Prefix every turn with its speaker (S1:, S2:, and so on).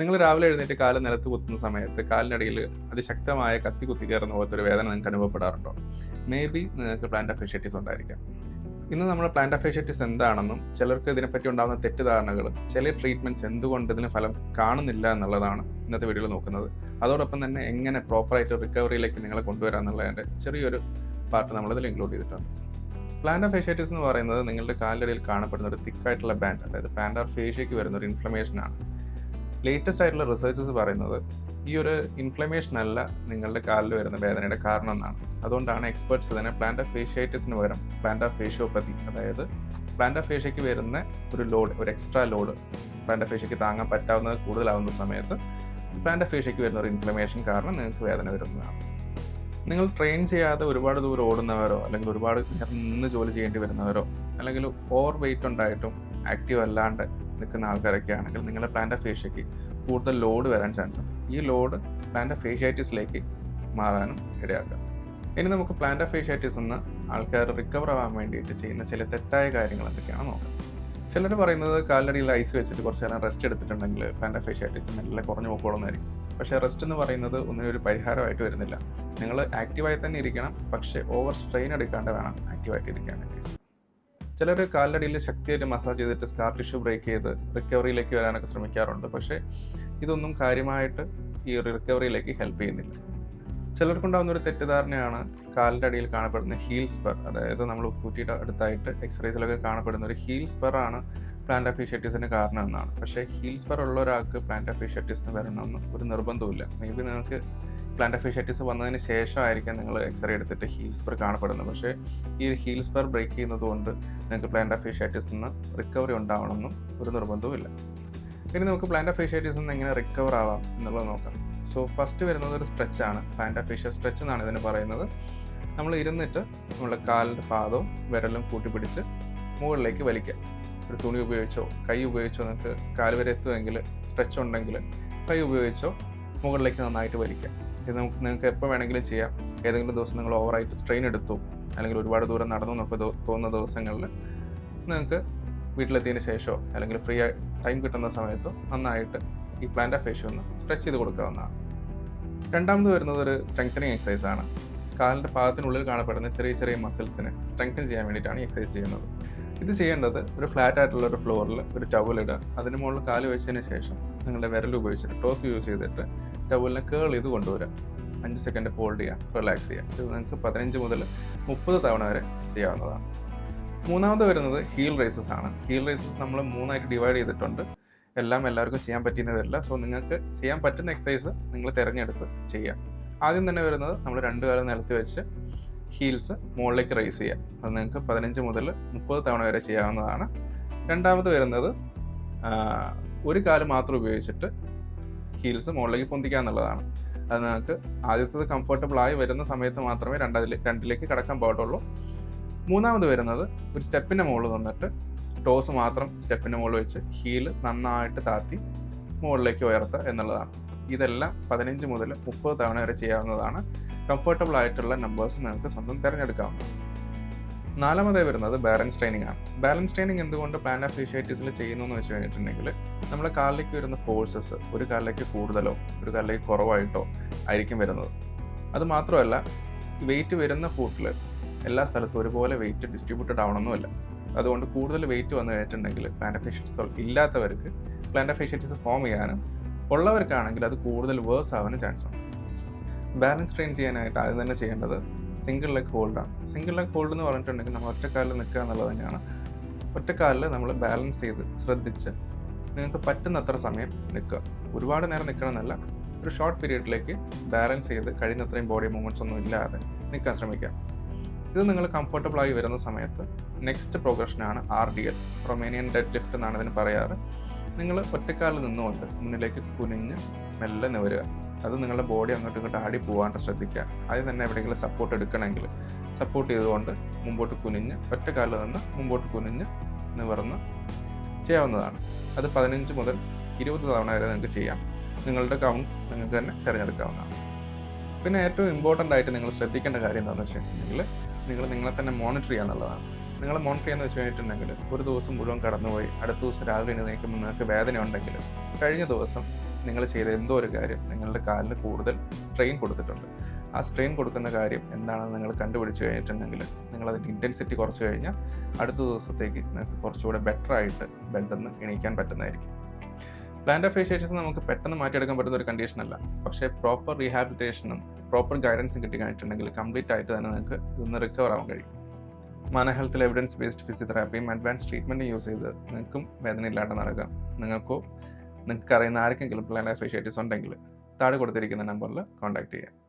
S1: നിങ്ങൾ രാവിലെ എഴുന്നേറ്റ് കാൽ നിലത്ത് കുത്തുന്ന സമയത്ത് കാലിനടിയിൽ അതിശക്തമായ കത്തി കുത്തി കയറുന്ന പോലത്തെ ഒരു വേദന നിങ്ങൾക്ക് അനുഭവപ്പെടാറുണ്ടോ? മേ ബി നിങ്ങൾക്ക് പ്ലാന്റ് അഫേഷ്യറ്റീസ് ഉണ്ടായിരിക്കാം. ഇന്ന് നമ്മൾ പ്ലാന്റ് അഫേഷ്യറ്റീസ് എന്താണെന്നും ചിലർക്ക് ഇതിനെപ്പറ്റി ഉണ്ടാകുന്ന തെറ്റിദ്ധാരണകളും ചില ട്രീറ്റ്മെന്റ്സ് എന്തുകൊണ്ട് ഇതിന് ഫലം കാണുന്നില്ല എന്നുള്ളതാണ് ഇന്നത്തെ വീഡിയോയിൽ നോക്കുന്നത്. അതോടൊപ്പം തന്നെ എങ്ങനെ പ്രോപ്പറായിട്ട് റിക്കവറിയിലേക്ക് നിങ്ങളെ കൊണ്ടുവരാം എന്നുള്ളതിന്റെ ചെറിയൊരു പാർട്ട് നമ്മളിതിൽ ഇൻക്ലൂഡ് ചെയ്തിട്ടുണ്ട്. പ്ലാന്റ് ഫേഷ്യറ്റീസ് എന്ന് പറയുന്നത് നിങ്ങളുടെ കാലിലടിയിൽ കാണപ്പെടുന്ന ഒരു തിക്കായിട്ടുള്ള ബാൻഡ് അതായത് പ്ലാന്റ് ഓഫ് ഫേഷ്യയ്ക്ക് വരുന്ന ഒരു ഇൻഫ്ലമേഷൻ ആണ്. ലേറ്റസ്റ്റ് ആയിട്ടുള്ള റിസർച്ചസ് പറയുന്നത് ഈ ഒരു ഇൻഫ്ലമേഷൻ അല്ല നിങ്ങളുടെ കാലിൽ വരുന്ന വേദനയുടെ കാരണം എന്നാണ്. അതുകൊണ്ടാണ് എക്സ്പേർട്സ് പ്ലാന്റ് ഫേഷ്യേറ്റസിന് പകരം പ്ലാന്റ് ഫേഷ്യോപ്പതി അതായത് പ്ലാന്റ് ഫേഷ്യയ്ക്ക് വരുന്ന ഒരു ലോഡ് ഒരു എക്സ്ട്രാ ലോഡ് പ്ലാന്റ് ഫേഷ്യയ്ക്ക് താങ്ങാൻ പറ്റാവുന്നത് കൂടുതലാവുന്ന സമയത്ത് പ്ലാന്റ് ഫേഷ്യയ്ക്ക് വരുന്ന ഒരു ഇൻഫ്ലമേഷൻ കാരണം നിങ്ങൾക്ക് വേദന വരുന്നതാണ്. നിങ്ങൾ ട്രെയിൻ ചെയ്യാതെ ഒരുപാട് ദൂരം ഓടുന്നവരോ അല്ലെങ്കിൽ ഒരുപാട് നിന്ന് ജോലി ചെയ്യേണ്ടി വരുന്നവരോ അല്ലെങ്കിൽ ഓവർ വെയിറ്റ് ഉണ്ടായിട്ടും ആക്റ്റീവ് അല്ലാണ്ട് നിൽക്കുന്ന ആൾക്കാരൊക്കെ ആണെങ്കിൽ നിങ്ങളുടെ പ്ലാന്റ് ഫേഷ്യയ്ക്ക് കൂടുതൽ ലോഡ് വരാൻ ചാൻസ് ഉണ്ട്. ഈ ലോഡ് പ്ലാന്റ് ഫേഷ്യാറ്റിസിലേക്ക് മാറാനും ഇടയാക്കാം ഇനി നമുക്ക് പ്ലാന്റ് ഫേഷ്യാറ്റിസ് എന്ന് ആൾക്കാർ റിക്കവർ ആവാൻ വേണ്ടിയിട്ട് ചെയ്യുന്ന ചില തെറ്റായ കാര്യങ്ങൾ എന്തൊക്കെയാണ് നോക്കാം. ചിലർ പറയുന്നത് കാലടിയിൽ ഐസ് വെച്ചിട്ട് കുറച്ച് നേരം റെസ്റ്റ് എടുത്തിട്ടുണ്ടെങ്കിൽ പ്ലാന്റ് ഫേഷ്യാറ്റിസ് മെല്ലെ കുറഞ്ഞു പോക്കോളുന്നതായിരിക്കും പക്ഷേ റെസ്റ്റ് എന്ന് പറയുന്നത് ഒന്നിനൊരു പരിഹാരമായിട്ട് വരുന്നില്ല. നിങ്ങൾ ആക്റ്റീവായി തന്നെ ഇരിക്കണം പക്ഷേ ഓവർ സ്ട്രെയിൻ എടുക്കാണ്ട് വേണം ആക്റ്റീവായിട്ട് ഇരിക്കാൻ വേണ്ടി ചിലർ കാലിനടിയിൽ ശക്തിയായിട്ട് മസാജ് ചെയ്തിട്ട് സ്കാർ ടിഷ്യൂ ബ്രേക്ക് ചെയ്ത് റിക്കവറിയിലേക്ക് വരാനൊക്കെ ശ്രമിക്കാറുണ്ട്. പക്ഷേ ഇതൊന്നും കാര്യമായിട്ട് ഈ റിക്കവറിയിലേക്ക് ഹെൽപ്പ് ചെയ്യുന്നില്ല. ചിലർക്കുണ്ടാകുന്ന ഒരു തെറ്റിദ്ധാരണയാണ് കാലിന്റെ അടിയിൽ കാണപ്പെടുന്ന ഹീൽ സ്പെർ അതായത് നമ്മൾ ഉപ്പൂറ്റിയുടെ അടുത്തായിട്ട് എക്സ്റേസിലൊക്കെ കാണപ്പെടുന്ന ഒരു ഹീൽ സ്പെർ ആണ് പ്ലാന്റ് അഫീഷ്യറ്റീസിന് കാരണം എന്നാണ് പക്ഷേ ഹീൽ സ്പെർ ഉള്ള ഒരാൾക്ക് പ്ലാന്റ് അഫീഷ്യറ്റീസിന് വരണമെന്ന് ഒരു നിർബന്ധമില്ല മേ ബി നിങ്ങൾക്ക് പ്ലാന്റ് അഫീഷ്യറ്റീസ് വന്നതിന് ശേഷമായിരിക്കാം നിങ്ങൾ എക്സ്റേ എടുത്തിട്ട് ഹീൽ സ്പർ കാണപ്പെടുന്നത്. പക്ഷേ ഈ ഹീൽ സ്പർ ബ്രേക്ക് ചെയ്യുന്നത് കൊണ്ട് നിങ്ങൾക്ക് പ്ലാന്റ് അഫീഷ്യറ്റീസിൽ നിന്ന് റിക്കവറി ഉണ്ടാവണമെന്നും ഒരു നിർബന്ധവുമില്ല ഇനി നമുക്ക് പ്ലാന്റ് അഫീഷ്യറ്റീസിൽ നിന്ന് എങ്ങനെ റിക്കവർ ആവാം എന്നുള്ളത് നോക്കാം. സോ ഫസ്റ്റ് വരുന്നത് ഒരു സ്ട്രെച്ചാണ് പ്ലാന്റ് അഫീഷ്യ സ്ട്രെച്ച് എന്നാണ് ഇതിന് പറയുന്നത്. നമ്മൾ ഇരുന്നിട്ട് നമ്മുടെ കാലിന്റെ പാദവും വിരലും കൂട്ടിപ്പിടിച്ച് മുകളിലേക്ക് വലിക്കുക. ഒരു തുണി ഉപയോഗിച്ചോ കൈ ഉപയോഗിച്ചോ നിങ്ങൾക്ക് കാൽ വരെ എത്തുമെങ്കിൽ സ്ട്രെച്ച് ഉണ്ടെങ്കിൽ കൈ ഉപയോഗിച്ചോ മുകളിലേക്ക് നന്നായിട്ട് വലിക്കുക. ഇത് നമുക്ക് നിങ്ങൾക്ക് എപ്പോൾ വേണമെങ്കിലും ചെയ്യാം. ഏതെങ്കിലും ദിവസം നിങ്ങൾ ഓവറായിട്ട് സ്ട്രെയിൻ എടുത്തു അല്ലെങ്കിൽ ഒരുപാട് ദൂരം നടന്നു എന്നൊക്കെ തോന്നുന്ന ദിവസങ്ങളിൽ നിങ്ങൾക്ക് വീട്ടിലെത്തിയതിന് ശേഷമോ അല്ലെങ്കിൽ ഫ്രീ ആയി ടൈം കിട്ടുന്ന സമയത്തോ നന്നായിട്ട് ഈ പ്ലാന്റ് ഫേഷ്യ ഒന്ന് സ്ട്രെച്ച് ചെയ്ത് കൊടുക്കാവുന്നതാണ്. രണ്ടാമത് വരുന്നത് ഒരു സ്ട്രെങ്തനിങ് എക്സസൈസ് ആണ്. കാലിന്റെ പാദത്തിനുള്ളിൽ കാണപ്പെടുന്ന ചെറിയ ചെറിയ മസിൽസിനെ സ്ട്രെങ്തൻ ചെയ്യാൻ വേണ്ടിയിട്ടാണ് എക്സസൈസ് ചെയ്യുന്നത്. ഇത് ചെയ്യേണ്ടത് ഒരു ഫ്ലാറ്റ് ആയിട്ടുള്ള ഒരു ഫ്ലോറിൽ ഒരു ടവൽ ഇടുക. അതിന് മുകളിൽ കാൽ വെച്ചതിന് ശേഷം നിങ്ങളുടെ വിരൽ ഉപയോഗിച്ചിട്ട് ടോസ് യൂസ് ചെയ്തിട്ട് ടവലിനെ കേൾ ചെയ്ത് കൊണ്ടുവരാം അഞ്ച് സെക്കൻഡ് ഫോൾഡ് ചെയ്യാം റിലാക്സ് ചെയ്യാം ഇത് നിങ്ങൾക്ക് പതിനഞ്ച് മുതൽ മുപ്പത് തവണ വരെ ചെയ്യാവുന്നതാണ്. മൂന്നാമത് വരുന്നത് ഹീൽ റേസസ് ആണ്. ഹീൽ റേസസ് നമ്മൾ മൂന്നായിട്ട് ഡിവൈഡ് ചെയ്തിട്ടുണ്ട്. എല്ലാം എല്ലാവർക്കും ചെയ്യാൻ പറ്റിയെന്ന് വരില്ല സോ നിങ്ങൾക്ക് ചെയ്യാൻ പറ്റുന്ന എക്സസൈസ് നിങ്ങൾ തിരഞ്ഞെടുത്ത് ചെയ്യാം ആദ്യം തന്നെ വരുന്നത് നമ്മൾ രണ്ടു കാലം നിലത്ത് വെച്ച് ഹീൽസ് മുകളിലേക്ക് റേസ് ചെയ്യാം അത് നിങ്ങൾക്ക് പതിനഞ്ച് മുതൽ മുപ്പത് തവണ വരെ ചെയ്യാവുന്നതാണ്. രണ്ടാമത് വരുന്നത് ഒരു കാൽ മാത്രം ഉപയോഗിച്ചിട്ട് ഹീൽസ് മുകളിലേക്ക് പൊന്തിക്കുക എന്നുള്ളതാണ്. അത് നിങ്ങൾക്ക് ആദ്യത്തത് കംഫർട്ടബിൾ ആയി വരുന്ന സമയത്ത് മാത്രമേ രണ്ടതിൽ രണ്ടിലേക്ക് കടക്കാൻ പാടുള്ളൂ. മൂന്നാമത് വരുന്നത് ഒരു സ്റ്റെപ്പിന്റെ മുകളിൽ നിന്നിട്ട് ടോസ് മാത്രം സ്റ്റെപ്പിന്റെ മുകളിൽ വെച്ച് ഹീൽ നന്നായിട്ട് താത്തി മുകളിലേക്ക് ഉയർത്തുക എന്നുള്ളതാണ്. ഇതെല്ലാം പതിനഞ്ച് മുതൽ മുപ്പത് തവണ വരെ ചെയ്യാവുന്നതാണ്. കംഫർട്ടബിൾ ആയിട്ടുള്ള നമ്പേഴ്സ് നിങ്ങൾക്ക് സ്വന്തം തിരഞ്ഞെടുക്കാവുന്നതാണ് നാലാമതായി വരുന്നത് ബാലൻസ് ട്രെയിനിങ് ആണ്. ബാലൻസ് ട്രെയിനിങ് എന്തുകൊണ്ട് പ്ലാൻ ഓഫ് ഫേഷ്യാറ്റിസിൽ ചെയ്യുന്നു എന്ന് വെച്ച് കഴിഞ്ഞിട്ടുണ്ടെങ്കിൽ നമ്മുടെ കാലിലേക്ക് വരുന്ന ഫോഴ്സസ് ഒരു കാലിലേക്ക് കൂടുതലോ ഒരു കാലിലേക്ക് കുറവായിട്ടോ ആയിരിക്കും വരുന്നത്. അത് മാത്രമല്ല വെയിറ്റ് വരുന്ന ഫൂട്ടിൽ എല്ലാ സ്ഥലത്തും ഒരുപോലെ വെയിറ്റ് ഡിസ്ട്രിബ്യൂട്ടഡ് ആവണമെന്നുമില്ല അതുകൊണ്ട് കൂടുതൽ വെയിറ്റ് വന്നു കഴിഞ്ഞിട്ടുണ്ടെങ്കിൽ പ്ലാന്റഫേഷ്യറ്റിസ് ഇല്ലാത്തവർക്ക് പ്ലാന്റഫേഷ്യറ്റിസ് ഫോം ചെയ്യാനും ഉള്ളവർക്കാണെങ്കിൽ അത് കൂടുതൽ വേഴ്സ് ആവാനും ചാൻസ് ഉണ്ട്. ബാലൻസ് ട്രെയിൻ ചെയ്യാനായിട്ട് ആദ്യം തന്നെ ചെയ്യേണ്ടത് സിംഗിൾ ലെഗ് ഹോൾഡാണ് സിംഗിൾ ലെഗ് ഹോൾഡ് എന്ന് പറഞ്ഞിട്ടുണ്ടെങ്കിൽ നമ്മൾ ഒറ്റക്കാലിൽ നിൽക്കുക എന്നുള്ളത് തന്നെയാണ്. ഒറ്റക്കാലിൽ നമ്മൾ ബാലൻസ് ചെയ്ത് ശ്രദ്ധിച്ച് നിങ്ങൾക്ക് പറ്റുന്നത്ര സമയം നിൽക്കുക. ഒരുപാട് നേരം നിൽക്കണമെന്നല്ല ഒരു ഷോർട്ട് പീരീഡിലേക്ക് ബാലൻസ് ചെയ്ത് കഴിയുന്നത്രയും ബോഡി മൂവ്മെന്റ്സ് ഒന്നും ഇല്ലാതെ നിൽക്കാൻ ശ്രമിക്കുക. ഇത് നിങ്ങൾ കംഫർട്ടബിൾ ആയി വരുന്ന സമയത്ത് next പ്രോഗ്രഷനാണ് R D L Romanian deadlift എന്നാണ് ഇതിന് പറയാറ്. നിങ്ങൾ ഒറ്റക്കാലിൽ നിന്നുകൊണ്ട് മുന്നിലേക്ക് കുനിഞ്ഞ് മെല്ലെ നിവരുക. അത് നിങ്ങളുടെ ബോഡി അങ്ങോട്ടും ഇങ്ങോട്ടും ആടി പോകാണ്ട് ശ്രദ്ധിക്കുക. ആദ്യം തന്നെ എവിടെയെങ്കിലും സപ്പോർട്ട് എടുക്കണമെങ്കിൽ സപ്പോർട്ട് ചെയ്തുകൊണ്ട് മുമ്പോട്ട് കുനിഞ്ഞ് ഒറ്റ കാലിൽ നിന്ന് മുമ്പോട്ട് കുനിഞ്ഞ് നിവർന്ന് ചെയ്യാവുന്നതാണ്. അത് പതിനഞ്ച് മുതൽ ഇരുപത് തവണ വരെ നിങ്ങൾക്ക് ചെയ്യാം. നിങ്ങളുടെ കൗണ്ട്സ് നിങ്ങൾക്ക് തന്നെ തിരഞ്ഞെടുക്കാവുന്നതാണ്. പിന്നെ ഏറ്റവും ഇമ്പോർട്ടന്റ് ആയിട്ട് നിങ്ങൾ ശ്രദ്ധിക്കേണ്ട കാര്യം എന്താണെന്ന് വെച്ചിട്ടുണ്ടെങ്കിൽ നിങ്ങൾ നിങ്ങളെ തന്നെ മോണിറ്റർ ചെയ്യുക എന്നുള്ളതാണ്. നിങ്ങൾ മോണിറ്റർ ചെയ്യുന്നത് വെച്ച് കഴിഞ്ഞിട്ടുണ്ടെങ്കിൽ ഒരു ദിവസം മുഴുവൻ കടന്നുപോയി അടുത്ത ദിവസം രാവിലെ എഴുന്നേൽക്കുമ്പോൾ നിങ്ങൾക്ക് വേദന ഉണ്ടെങ്കിൽ കഴിഞ്ഞ ദിവസം നിങ്ങൾ ചെയ്ത എന്തോ ഒരു കാര്യം നിങ്ങളുടെ കാലിന് കൂടുതൽ സ്ട്രെയിൻ കൊടുത്തിട്ടുണ്ട്. ആ സ്ട്രെയിൻ കൊടുക്കുന്ന കാര്യം എന്താണെന്ന് നിങ്ങൾ കണ്ടുപിടിച്ച് കഴിഞ്ഞിട്ടുണ്ടെങ്കിൽ നിങ്ങൾ അതിന്റെ ഇന്റൻസിറ്റി കുറച്ച് കഴിഞ്ഞാൽ അടുത്ത ദിവസത്തേക്ക് നിങ്ങൾക്ക് കുറച്ചുകൂടെ ബെറ്റർ ആയിട്ട് ബെഡിൽ എണീക്കാൻ പറ്റുന്നതായിരിക്കും. പ്ലാന്റ് ഫേഷ്യേഷൻസ് നമുക്ക് പെട്ടെന്ന് മാറ്റിയെടുക്കാൻ പറ്റുന്ന ഒരു കണ്ടീഷൻ അല്ല. പക്ഷേ പ്രോപ്പർ റീഹാബിലിറ്റേഷനും പ്രോപ്പർ ഗൈഡൻസും കിട്ടി കഴിഞ്ഞിട്ടുണ്ടെങ്കിൽ കംപ്ലീറ്റ് ആയിട്ട് തന്നെ നിങ്ങൾക്ക് ഇതൊന്ന് റിക്കവർ ആവാൻ കഴിയും. മാന ഹെൽത്തിൽ എവിഡൻസ് ബേസ്ഡ് ഫിസിയോതെറാപ്പിയും അഡ്വാൻസ് ട്രീറ്റ്മെന്റും യൂസ് ചെയ്ത് നിങ്ങൾക്കും വേദനയില്ലാണ്ട് നടക്കാം. നിങ്ങൾക്കോ നിങ്ങൾക്ക് അറിയുന്ന ആർക്കെങ്കിലും പ്ലാൻ ഫേഷ്യേറ്റീസ് ഉണ്ടെങ്കിൽ താഴെ കൊടുത്തിരിക്കുന്ന നമ്പറിൽ കോൺടാക്ട് ചെയ്യാം.